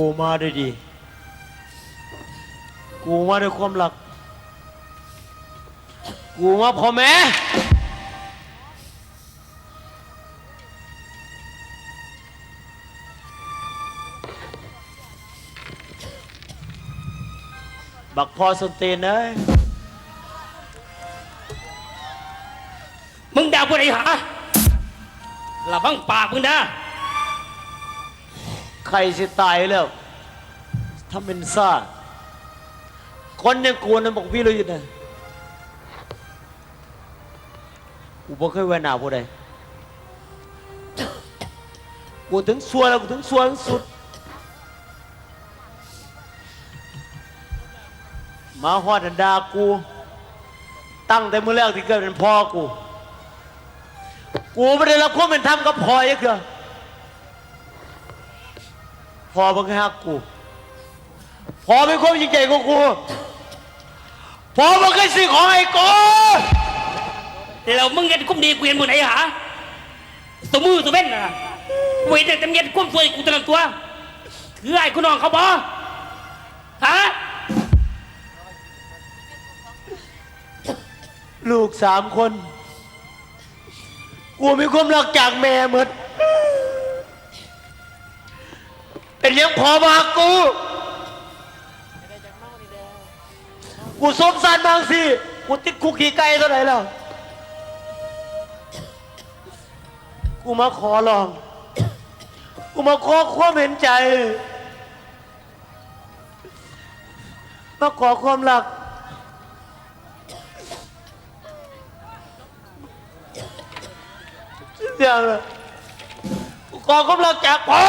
กูมาด้วยดี กูมาด้วยความรัก กูมาพอแม่บักพอสนตีนเอ้ยมึงด่าผู้ใดหาระวังปากมึงนะ ใครสิตายแล้วทำเป็นซ่า คนยังกูนะบอกพี่เลยอยู่นะกูบ่เคยแวนหนาผู้ใดกูถึงสัวแล้วกูถึงสัวถึงสุด มาฮอดันดากู ตั้งแต่เมื่อแรกที่เกิดเป็นพ่อกู กูไม่ได้รับความเป็นธรรมกับพ่อยังเกือ อบังคับกูพ่อเป็นคนยิ่งใหญ่กว่ากูพ่อบังคับสิ่งของไอ้กูแล้วมึงเห็นคุ้มดีกูเห็นผู้ใดหาตัวมือตัวเว้นน่ะกูเห็นแต่เต็มเย็นคุ้มสวยกูตลอดตัวคือไอ้คุณน้องเขาบอฮะลูกสามคน กูมีความรักจากแม่หมด เป็นเลี้ยงพอมากู กูสมสารบางสิกูติดคุกขี่ไก่เท่าไหร่แล้ว กูมาขอลอง กูมาขอความเห็นใจ มาขอความรักเดี๋ยวนะกูขอความรักจากพ่อ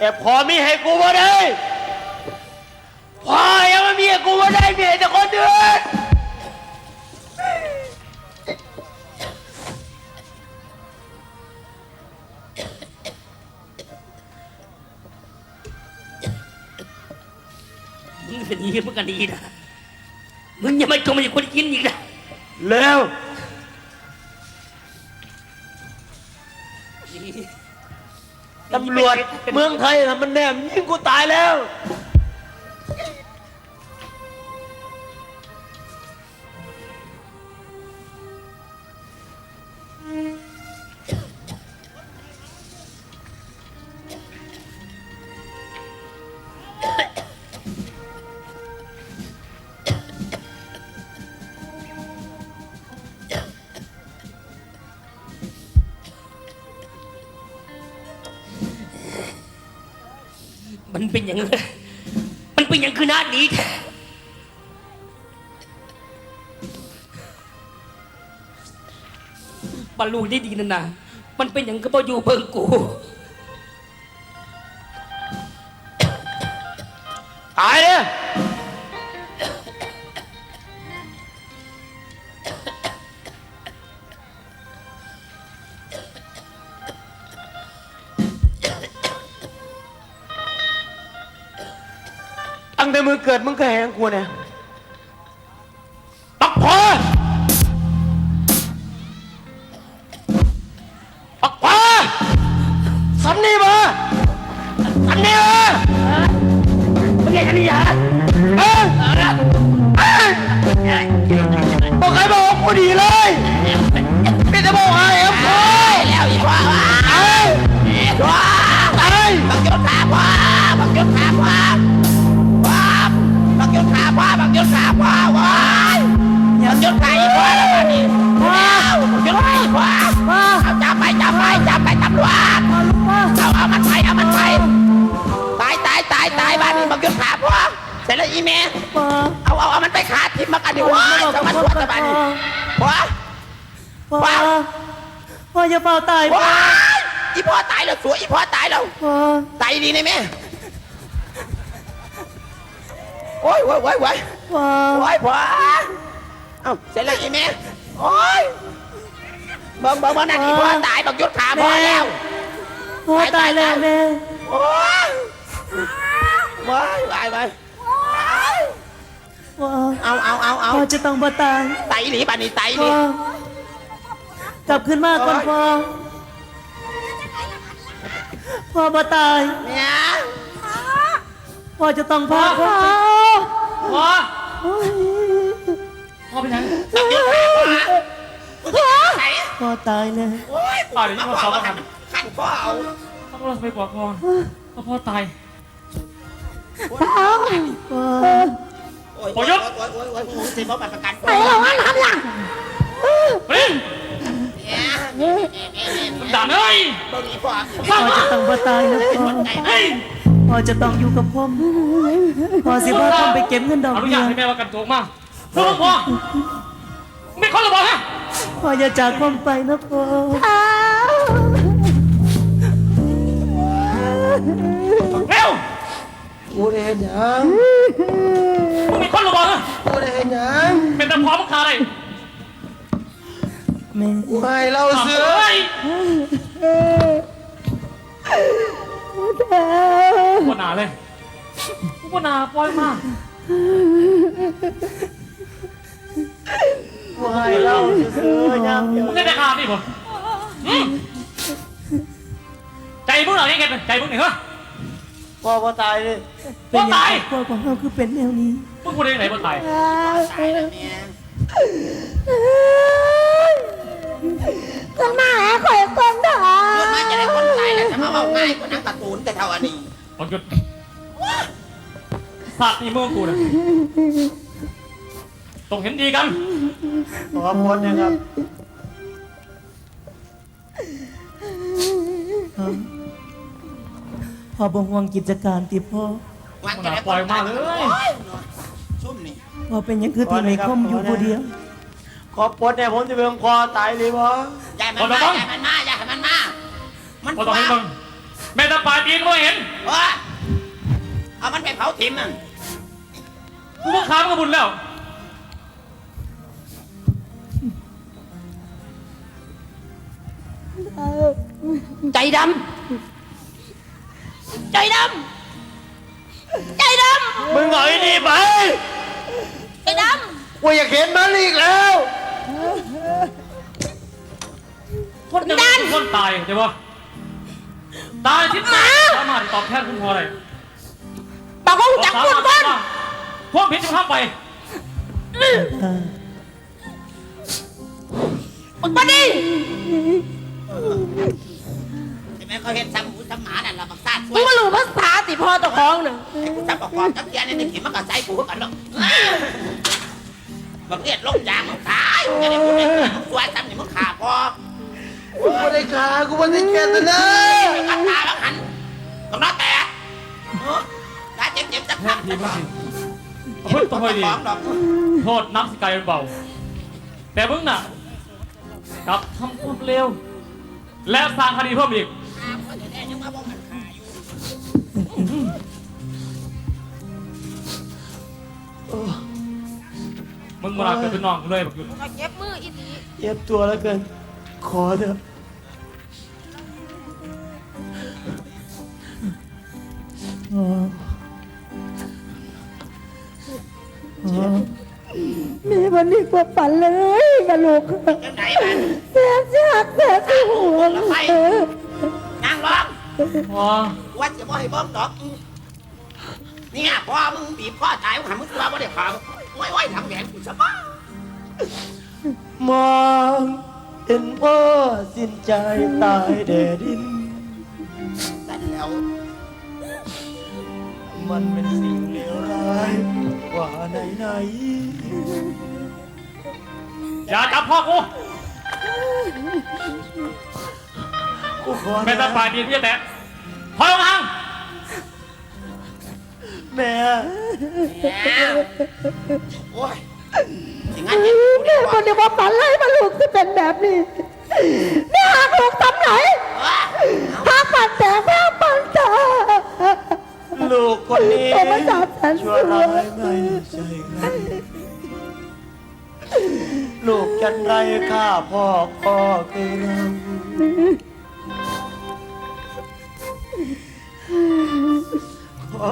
แต่พอมีให้กูมาได้พอยังไม่มีให้กูมาได้มีให้แต่คนอื่นมึงเป็นอย่างนี้มึงกันดีนะมึงอย่ามาจมอย่าคนกินอีกนะเร็วำรวจ เมืองไทยนะมันแน่มนยิงกูตายแล้ว มันเป็นอย่างนั้นมันเป็นอย่างคือหน้าดีแท้บรรลุได้ดีนะนะมันเป็นอย่างก็บออยู่เบิ่งกู แต่มือเกิดมึงก็แหงกูเนี่ย ขาทิมมากันดิว้ายจะมาตรวจบ้านนี้ว้าพ่อว้าวพ่ออย่าเป่าตายพ่อว้ายอีพ่อตายแล้วสวยอีพ่อตายแล้วพ่อตายดีนะแม่โอ้ยโอ้ยโอ้ยโอ้ยพ่อโอ้ยพ่อเอ้าเสร็จแล้วอีแม่โอ้ยเบิ่งเบิ่งเบิ่งนั่นอีพ่อตายบักยุดขาพ่อแล้วพ่อตายแล้วแม่โอ้ยว้ายว้าย ว้ายพ่อเอาเอาเอาเอาพ่อจะต้องบ่ตายไตหนีบันนี้ไตหพ่นีอกลับขึ้นมาก่อนพ่อพ่อมาตายเนี่ยพ่อจะต้องพาพ่อพ่อโอ้ยพ่อเป็นยังบักยศขาพ่อไหนพ่อตายเลยโอ้ยป่าเดี๋ยวนี้พ่อเขามาทขันพ่อเอาำต้องรอไปบอกพ่อพ่อพ่อตาย พ่อ โอ้ยโอ้ยโอ้ยโอ้ยโอ้ยโอ้ยโอ้ยสิบ่บัตรประกันไปแล้วงั้นทำยังเฮ้ยเนี่ยด่าเอ้ยเบิ่งอีพ่อพ่อจะต้องมาตายนะพ่อเฮ้ยพ่อจะต้องอยู่กับผมพ่อสิพ่อต้องไปเก็บเงินดอกอนุเบี้ญายตให้แม่ว่ากันโกงมาพ่อพ่อไม่คนละบอกฮะพ่ออย่าจากผมไปนะพ่อเร็ว กูได้เห็นยังมึงมีคนละบอกฮะกูได้เห็นยังเป็นตะพอมึงขาอะไรแม่กูให้เราถามเสือเอ้ยปวดหนาเลยปวดหนาปล่อยมากูให้เราซื้อย่างเดียวมึงได้ขาดนี่ผมใจมึงเหรอเนี่ยแกใจมึงเนี่ยเหรอ พ่อพ่อตายเลยเป็นพ่อยังตายพ่อของเราคือเป็นแนวนี้มึงพูดได้ยังไงพ่อตายตายแล้วเนี่ยต้องมาหาข่อยคนเถอะเกิดมาจะได้คนตายแล้วจะมาเอาง่ายกว่านังตะตูนแต่เท่าอันนี้ผมหยุดสัตว์นี่มึงกูเนี่ยต้องเห็นดีกันขอพ้นนะครับ พ่อบ่ห่วงกิจการที่พ่อวางจะได้คนตายชุ่มนี่พ่อเป็นหยังคือที่ไม่คมอยู่ผู้เดียว ขอพ้นเนี่ยผมจะเป็นคอตายเลยพ่ออย่ามันมาอย่ามันมาอย่ามันมา มันพอต้องให้มึงแม่ตาปลายตีนมึงเห็นเออเอามันไปเผาถิ่มนั่นกูก็ค้ามกับบุญแล้วใจดำ ใจดำใจดมึงเอาไอ้นี่ไปำใจดกูอยากเห็นมันอีกแล้ว คนจะเป็นคนตายใช่ปะตายที่ไหนสามารถตอบแทนคุณพออะไรำบอกว่าหูจักพูดคนพวกพิษจะข้ามไปบักบดีใช่ไหม เขาเห็นซ้ำหูซ้ำหมานั่นเราบักซาดช่วมึยงมารู้ภาษาติพ่อตะของหนึ่งกูซ้ำบอกก่อนจับเทียนนี่ถิ่มมันก็ใส่กูกันหรอกบักเลียดลงยางมึงตายจะได้พูดได้มึงช่วยซ้ำนี่มึงขาพอกูไม่ได้ขากูไม่ได้แก่แต่นะไปกัดตาแล้วหันตรงนั้นแตกตาเจ็บเจ็บจับแทนทีมจริงพูดตัวดีดอกโทษนักสกายเป็นเบา แต่มึงน่ะกลับทำความเร็ว และสร้างคดีเพิ่มอีก มึงมาเกิดเป็นน้องกูเลยบักหยุดเจ็บมืออีดีเย็บตัวแล้วเกิน ขอเถอะอ๋ออ๋อแม่วันนี้กว่าฝันเลยมาลูกยังไหนมันแซ่บจักแซ่บที่หัวนั่งร้องพอว่าจะบ่ให้เบิ้งดอก เนี่ยพ่อมึงบีบพ่อตายมึงหันมึงตัวบ่ได้ขาโอ้ยโอ้ยทำแหวนกูสบายมองเห็นพ่อสิ้นใจตายแดดดินแต่แล้วมันเป็นสิ่งเลวร้ายกว่าไหนไหนอย่าจับพ่อกูๆกูขอแม่ตาปลายดีที่จะแตะพอลงทาง แม่โอ้ยสิ่งนั้นเนี่ยกูได้แม่บคอกนเดียวว่าฝันเลยมาลูกที่เป็นแบบนี้แม่หักลูกทำไหนเออหักปันแต่แม่ปันตาลูกคนนี้โอ้พระเจ้าแสนสชั่ววยร้ายไม่ใช่ใครลูกจันไรฆ่าพ่อพ่อคือเราขอ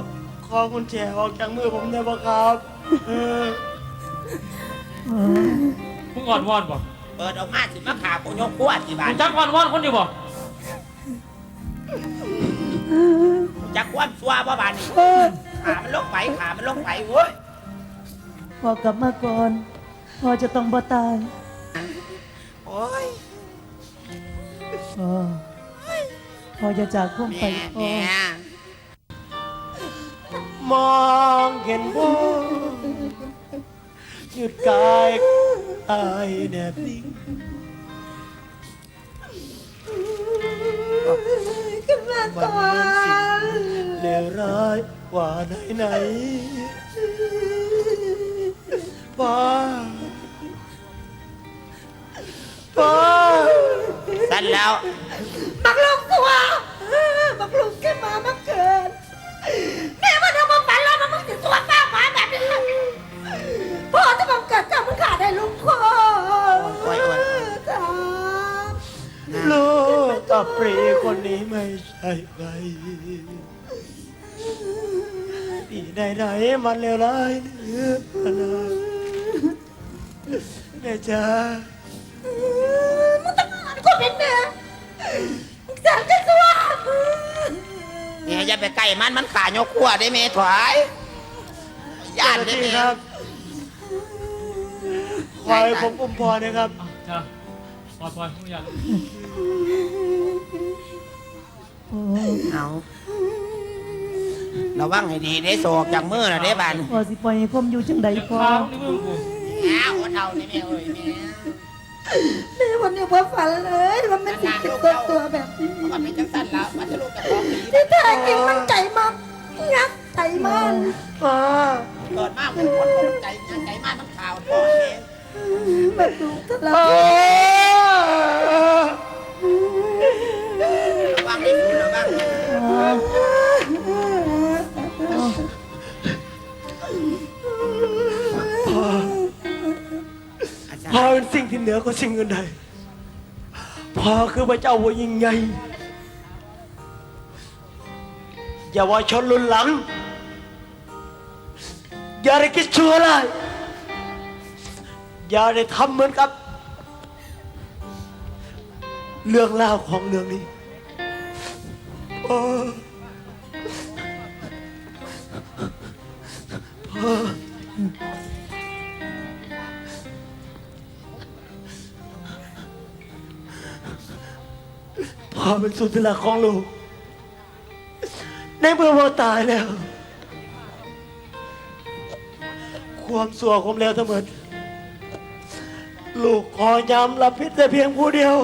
ขอคุณแจออกจากมือผมได้ปะครับเออมึงอ่อนวอนป่ะเปิดออกมาสิมาขาผู้ยกขั้วสิบาทจักวันวันคนอยู่บ่จักความซัวบ่บานนี่ขามันลงไปขามันลงไปโว้ยพอกลับมาก่อนพอจะต้องบ่ตายโอ้ยพอพอจะจากพ่วงไปแม่พอแม่ มองเห็นว่าหยุดกายตายแนบนิ่งขึ้นมาก่อนเลวร้ายกว่าไหนไหนป้าป้าสั้นแล้ว บักลูกตัวบักลูกขึ้นมาบักเกิด พ่อจะบังเกิดจ้ามึงขาดได้ลูกพ่อจ้าลูกกับปรีคนนี้ไม่ใช่ใครปีไหนไหนๆมันเลวร้ายเหลือขนาดแม่จ้ามึงต้องอ่านกูเป็นแม่มึงแสนจะตัวแม่อย่าไปใกล้มันมันขายกขั้วได้แม่ถอยย่านได้เจ้าหแม่น้าที่ครับ คอยผมอุ้มพอนะครับจ้าปล่อยปล่อยไม่อยากโอ้เอาระวังให้ดีได้โศกจากมือนะได้บานพอสิปล่อยให้ผมอยู่จังใดพอข้าวนี่มึงกูเอาเท่านี่แม่เอ้ยแม่แม่วันนี้พ่อฝันเลยว่ามันสิเป็นตัวตัวแบบนี้มันเป็นจังสั้นแล้วมันจะลูกกับพ่อผีที่แท้จริงมันใจมากงักใจมากป้าเกิดมากเป็นคนคนใจใจมากมันข่าวพ่อเอง แบบลูกทะเลาะระวังให้ดูระวังพ่อเป็นสิ่งที่เหนือกว่าสิ่งอื่นใดพ่อคือพระเจ้าผู้ยิ่งใหญ่อย่าว่าชนรุ่นหลัง อย่าได้คิดชั่วเลย อย่าได้ทำเหมือนกับ เรื่องราวของเรื่องนี้พ่อพ่อพ่อเป็นสุดที่รักของลูก ในเมื่อพ่อตายแล้ว ความสัวความเลวทั้งหมด ลูกขอย้ำรับผิดแต่เพียงผู้เดียว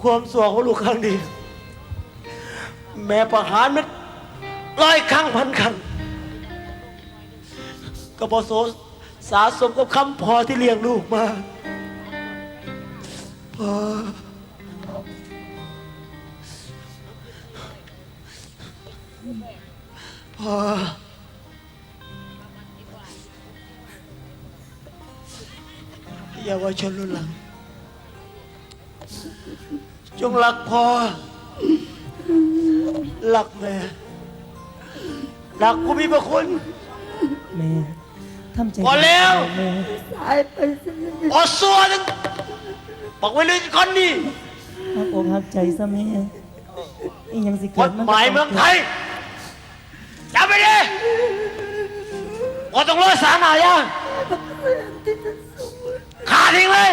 ความสัวของลูกครั้งเดียวแม้ประหารมันร้อยครั้งพันครั้งก็พอโสสาสมกับคำพอที่เลี้ยงลูกมาพอพอ เยาวชนรุ่นหลัง จงรักพ่อรักแม่รักผู้มีพระคุณ แม่ทำใจพอแล้ว แม่ตายไปสิออสัวนึงบอกไว้เลยคนนี้หักอกหักใจซะแม่อีหยังสิกเกิดฎหมายเมืองไทยจำไปดิว่าต้องรอสารอาญา ขาทิ้งเลย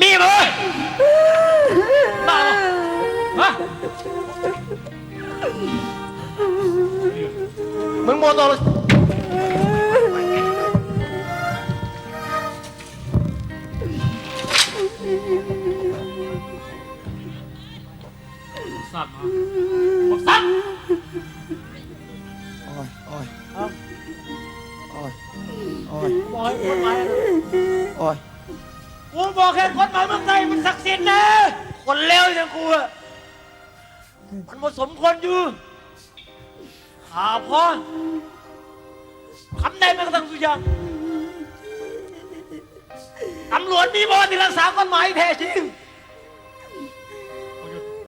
มีมือบ้าฮะมึงโมโตงสัตว์มา กูบอกแค่กฎหมายเมืองไทยมันศักดิ์สิทธิ์นะ คนเลวอย่างกูอะมันผสมคนอยู่ขาพ่อทำได้แม้กระทั่งสุย่างตำรวจมีบอที่รักษากฎหมายแท้จริง